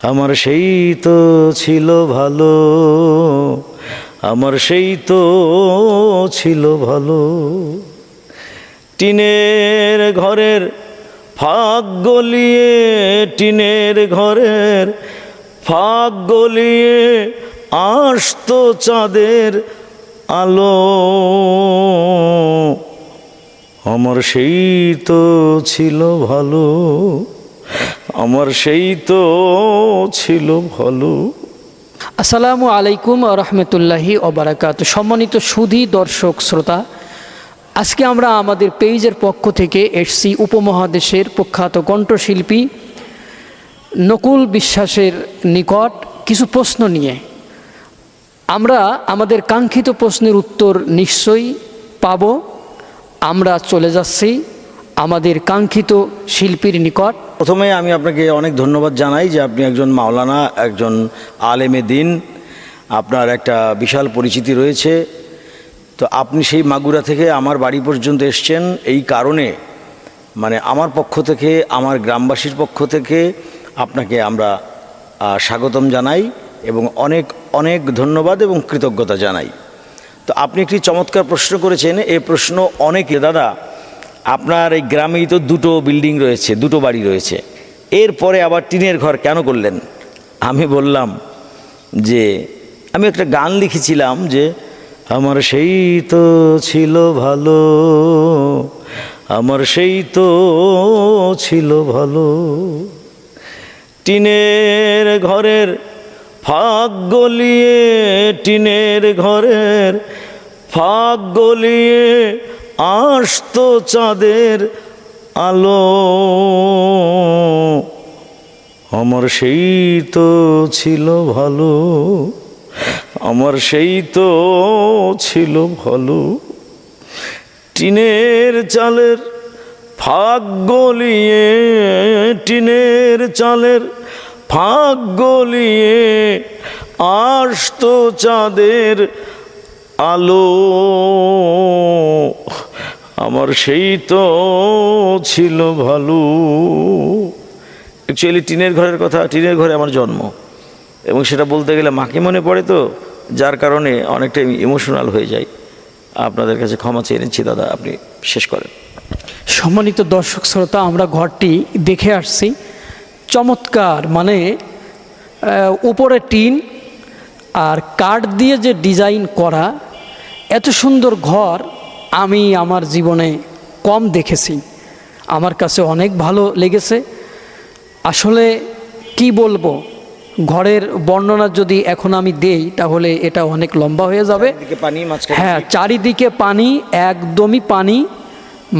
আমার সেই তো ছিল ভালো, আমার সেই তো ছিল ভালো। টিনের ঘরের ফাঁক গলিয়ে, টিনের ঘরের ফাঁক গলিয়ে আসতো চাঁদের আলো। আমার সেই তো ছিল ভালো। আমার সেই তো ছিল ভালো। আসসালামু আলাইকুম রহমতুল্লাহি ওবরাকাত সম্মানিত সুধী দর্শক, শ্রোতা, আজকে আমরা আমাদের পেইজের পক্ষ থেকে এসছি উপমহাদেশের প্রখ্যাত কণ্ঠশিল্পী নকুল বিশ্বাসের নিকট কিছু প্রশ্ন নিয়ে। আমরা আমাদের কাঙ্ক্ষিত প্রশ্নের উত্তর নিশ্চয়ই পাব। আমরা চলে যাচ্ছি। আমাদের কাঙ্ক্ষিত শিল্পীর নিকট। প্রথমে আমি আপনাকে অনেক ধন্যবাদ জানাই যে আপনি একজন মাওলানা, একজন আলেমে দিন। আপনার একটা বিশাল পরিচিতি রয়েছে। তো আপনি সেই মাগুরা থেকে আমার বাড়ি পর্যন্ত এসছেন। এই কারণে মানে আমার পক্ষ থেকে, আমার গ্রামবাসীর পক্ষ থেকে আপনাকে আমরা স্বাগতম জানাই এবং অনেক অনেক ধন্যবাদ এবং কৃতজ্ঞতা জানাই। তো আপনি একটি চমৎকার প্রশ্ন করেছেন। এই প্রশ্ন অনেকে, দাদা আপনার এই গ্রামেই তো দুটো বিল্ডিং রয়েছে, দুটো বাড়ি রয়েছে। এরপরে আবার টিনের ঘর কেন করলেন? আমি বললাম যে, আমি একটা গান লিখেছিলাম যে, আমার সেই তো ছিল ভালো, আমার সেই তো ছিল ভালো। টিনের ঘরের ফাঁক গলিয়ে, টিনের ঘরের ফাঁক গলিয়ে আসতো চাঁদের আলো। আমার সেই তো ছিল ভালো, আমার সেই তো ছিল ভালো। টিনের চালের ফাঁক গলিয়ে, টিনের চালের ফাঁক গলিয়ে আসতো চাঁদের আলো। আমার সেই তো ছিল ভালো। অ্যাকচুয়ালি টিনের ঘরের কথা, টিনের ঘরে আমার জন্ম। এবং সেটা বলতে গেলে মাকে মনে পড়ে তো, যার কারণে অনেকটা ইমোশনাল হয়ে যায় আপনাদের কাছে ক্ষমা চেয়ে নিচ্ছি, দাদা, আপনি শেষ করেন। সম্মানিত দর্শক, শ্রোতা, আমরা ঘরটি দেখে আসছি। চমৎকার মানে উপরে টিন আর কাঠ দিয়ে যে ডিজাইন করা, এত সুন্দর ঘর আমি আমার জীবনে কম দেখেছি। আমার কাছে অনেক ভালো লেগেছে। আসলে কি বলব? ঘরের বর্ণনা যদি এখন আমি দেই তাহলে এটা অনেক লম্বা হয়ে যাবে। হ্যাঁ চারিদিকে পানি একদমই পানি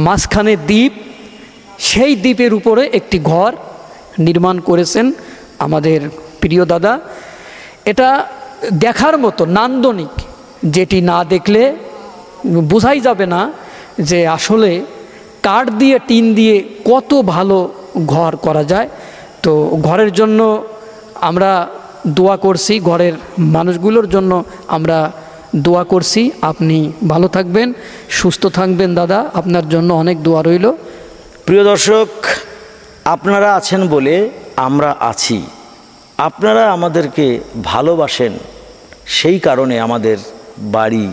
মাঝখানে দ্বীপ। সেই দ্বীপের উপরে একটি ঘর নির্মাণ করেছেন আমাদের প্রিয় দাদা। এটা দেখার মতো নান্দনিক যেটি না দেখলে বোঝাই যাবে না যে আসলে কাঠ দিয়ে, টিন দিয়ে কত ভালো ঘর করা যায়। তো ঘরের জন্য আমরা দোয়া করছি, ঘরের মানুষগুলোর জন্য আমরা দোয়া করছি। আপনি ভালো থাকবেন, সুস্থ থাকবেন দাদা, আপনার জন্য অনেক দোয়া রইল। প্রিয় দর্শক, আপনারা আছেন বলে আমরা আছি। আপনারা আমাদেরকে ভালোবাসেন, সেই কারণে আমাদের বাড়ি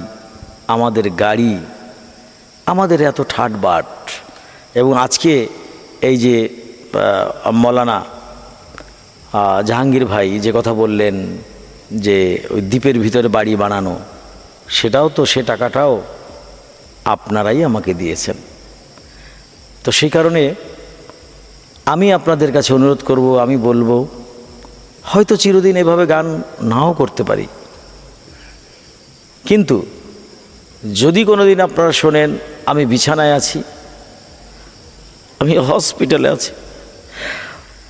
আমাদের গাড়ি, আমাদের এত ঠাটবাট এবং আজকে এই যে মৌলানা জাহাঙ্গীর ভাই যে কথা বললেন যে, ওই দ্বীপের ভিতরে বাড়ি বানানো, সেটাও তো সে টাকাটাও আপনারাই আমাকে দিয়েছেন। তো সেই কারণে আমি আপনাদের কাছে অনুরোধ করব, আমি বলব, হয়তো চিরদিন এভাবে গান নাও করতে পারি। কিন্তু যদি কোনো দিন আপনারা শোনেন, আমি বিছানায় আছি, আমি হসপিটালে আছি,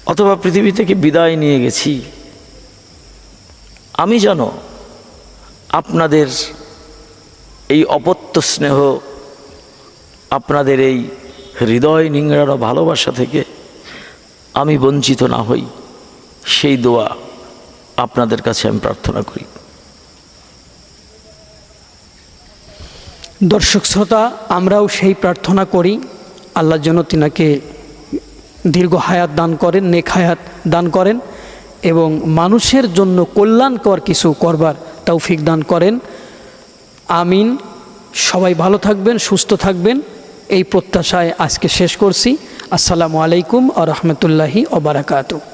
অথবা পৃথিবী থেকে বিদায় নিয়ে গেছি, আমি যেন আপনাদের এই অপত্য স্নেহ, আপনাদের এই হৃদয় নিংড়ানো ভালোবাসা থেকে আমি বঞ্চিত না হই, সেই দোয়া আপনাদের কাছে আমি প্রার্থনা করি। দর্শক শ্রোতা, আমরাও সেই প্রার্থনা করি, আল্লাহ যেন তিনাকে দীর্ঘ হায়াত দান করেন, নেক হায়াত দান করেন এবং মানুষের জন্য কল্যাণকর কিছু করবার তৌফিক দান করেন। আমিন। সবাই ভালো থাকবেন, সুস্থ থাকবেন। এই প্রত্যাশায় আজকে শেষ করছি। আসসালামু আলাইকুম আ রহমতুল্লাহি ওবরাকাতু